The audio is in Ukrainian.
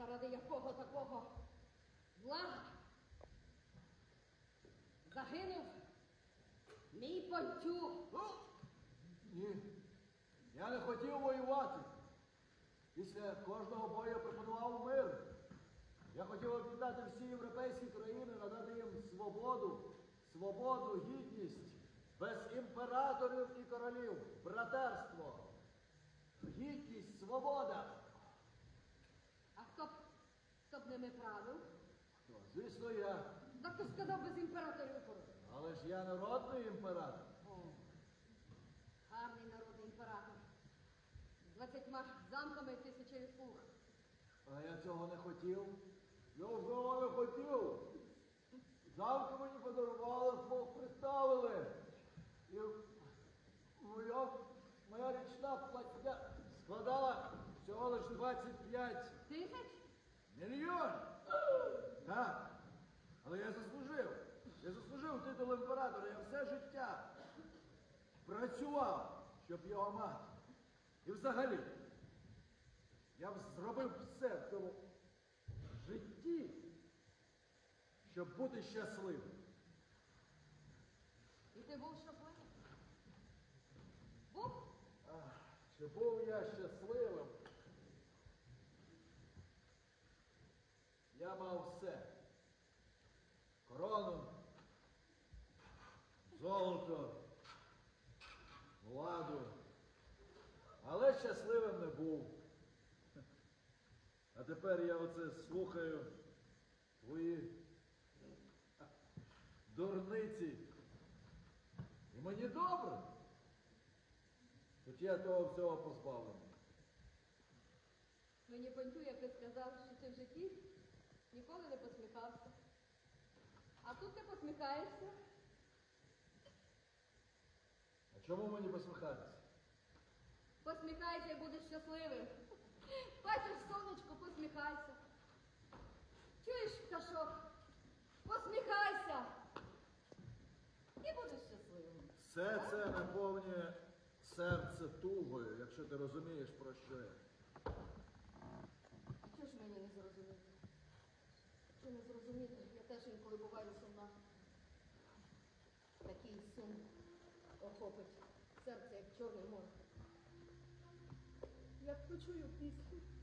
заради якого такого зла загинув мій понтюх. Ну, ні. Я не хотів воювати. Після кожного бою пропонував мир. Я хотів об'єднати всі європейські країни, надати їм свободу, свободу, гідність, без імператорів і королів, братерство, гідність, свобода. А хто б, б ними правив? Ну, Звісно, я. Так ти сказав без імператорів і. Але ж я народний імператор. О, гарний народний імператор. З двадцятьма замками і тисячею слуг. А я цього не хотів. Я цього не хотів. Завтра мені подарували, Бог представили. І моя, моя річна платня складала всього лиш 25 Тисяч? Мільйонів. Так. Але я заслужив. Я заслужив титул імператора. Я все життя працював, щоб його мати. І взагалі, я б зробив все в цьому житті, щоб бути щасливим. І ти був щасливий? Був? Ах, чи був я щасливим? Я мав все. Корону, золото, владу. Але щасливим не був. А тепер я оце слухаю твої дурниці. І мені добре. Хоч я того всього позбавлений. Мені понтю, як ти сказав, що ти в житті посміхався. А тут ти посміхаєшся. А чому мені посміхатися? Посміхайся і будеш щасливим. Бачиш, сонечко, посміхайся. Чуєш, пташок? Посміхайся. І будеш щасливим. Все це наповнює серце тугою, якщо ти розумієш, про що я. Чого ж мені не зрозуміти? Чи не зрозуміти? Я коли буває сумна. Такий сум охопить серце, як чорний море. Як почую пісню,